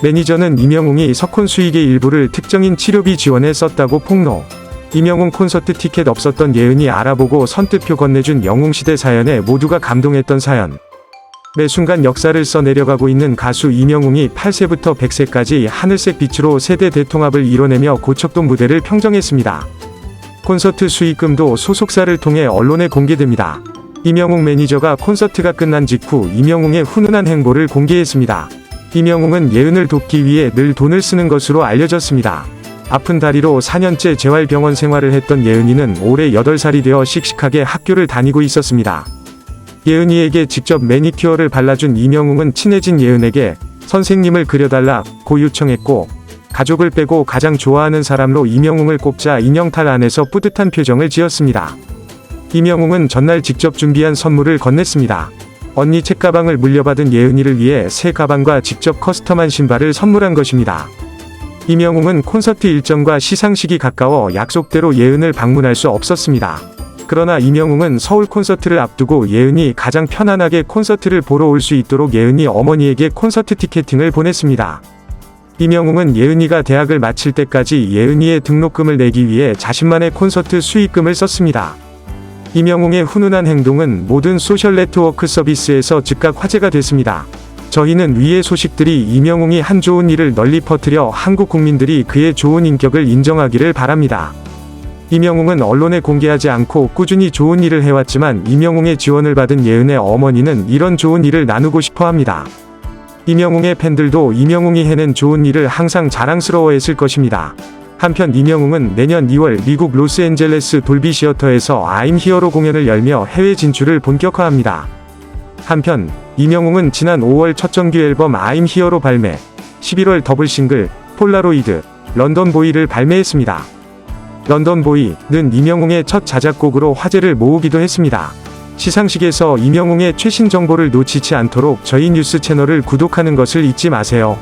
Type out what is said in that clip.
매니저는 이명웅이 석혼 수익의 일부를 특정인 치료비 지원에 썼다고 폭로. 이명웅 콘서트 티켓 없었던 예은이 알아보고 선뜻표 건네준 영웅시대 사연에 모두가 감동했던 사연. 매 순간 역사를 써내려가고 있는 가수 이명웅이 8세부터 100세까지 하늘색 빛으로 세대 대통합을 이뤄내며 고척돔 무대를 평정했습니다. 콘서트 수익금도 소속사를 통해 언론에 공개됩니다. 이명웅 매니저가 콘서트가 끝난 직후 이명웅의 훈훈한 행보를 공개했습니다. 이명웅은 예은을 돕기 위해 늘 돈을 쓰는 것으로 알려졌습니다. 아픈 다리로 4년째 재활병원 생활을 했던 예은이는 올해 8살이 되어 씩씩하게 학교를 다니고 있었습니다. 예은이에게 직접 매니큐어를 발라준 이명웅은 친해진 예은에게 선생님을 그려달라 고 요청했고 가족을 빼고 가장 좋아하는 사람로 이명웅을 꼽자 인형탈 안에서 뿌듯한 표정을 지었습니다. 이명웅은 전날 직접 준비한 선물을 건넸습니다. 언니 책가방을 물려받은 예은이를 위해 새 가방과 직접 커스텀한 신발을 선물한 것입니다. 이명웅은 콘서트 일정과 시상식이 가까워 약속대로 예은을 방문할 수 없었습니다. 그러나 이명웅은 서울 콘서트를 앞두고 예은이 가장 편안하게 콘서트를 보러 올 수 있도록 예은이 어머니에게 콘서트 티켓팅을 보냈습니다. 이명웅은 예은이가 대학을 마칠 때까지 예은이의 등록금을 내기 위해 자신만의 콘서트 수익금을 썼습니다. 이명웅의 훈훈한 행동은 모든 소셜 네트워크 서비스에서 즉각 화제가 됐습니다. 저희는 위의 소식들이 이명웅이 한 좋은 일을 널리 퍼뜨려 한국 국민들이 그의 좋은 인격을 인정하기를 바랍니다. 이명웅은 언론에 공개하지 않고 꾸준히 좋은 일을 해왔지만 이명웅의 지원을 받은 예은의 어머니는 이런 좋은 일을 나누고 싶어 합니다. 이명웅의 팬들도 이명웅이 해낸 좋은 일을 항상 자랑스러워했을 것입니다. 한편 이명웅은 내년 2월 미국 로스앤젤레스 돌비 시어터에서 아임 히어로 공연을 열며 해외 진출을 본격화합니다. 한편 이명웅은 지난 5월 첫 정규 앨범 아임 히어로 발매, 11월 더블 싱글 폴라로이드 런던 보이를 발매했습니다. 런던 보이는 이명웅의 첫 자작곡으로 화제를 모으기도 했습니다. 시상식에서 이명웅의 최신 정보를 놓치지 않도록 저희 뉴스 채널을 구독하는 것을 잊지 마세요.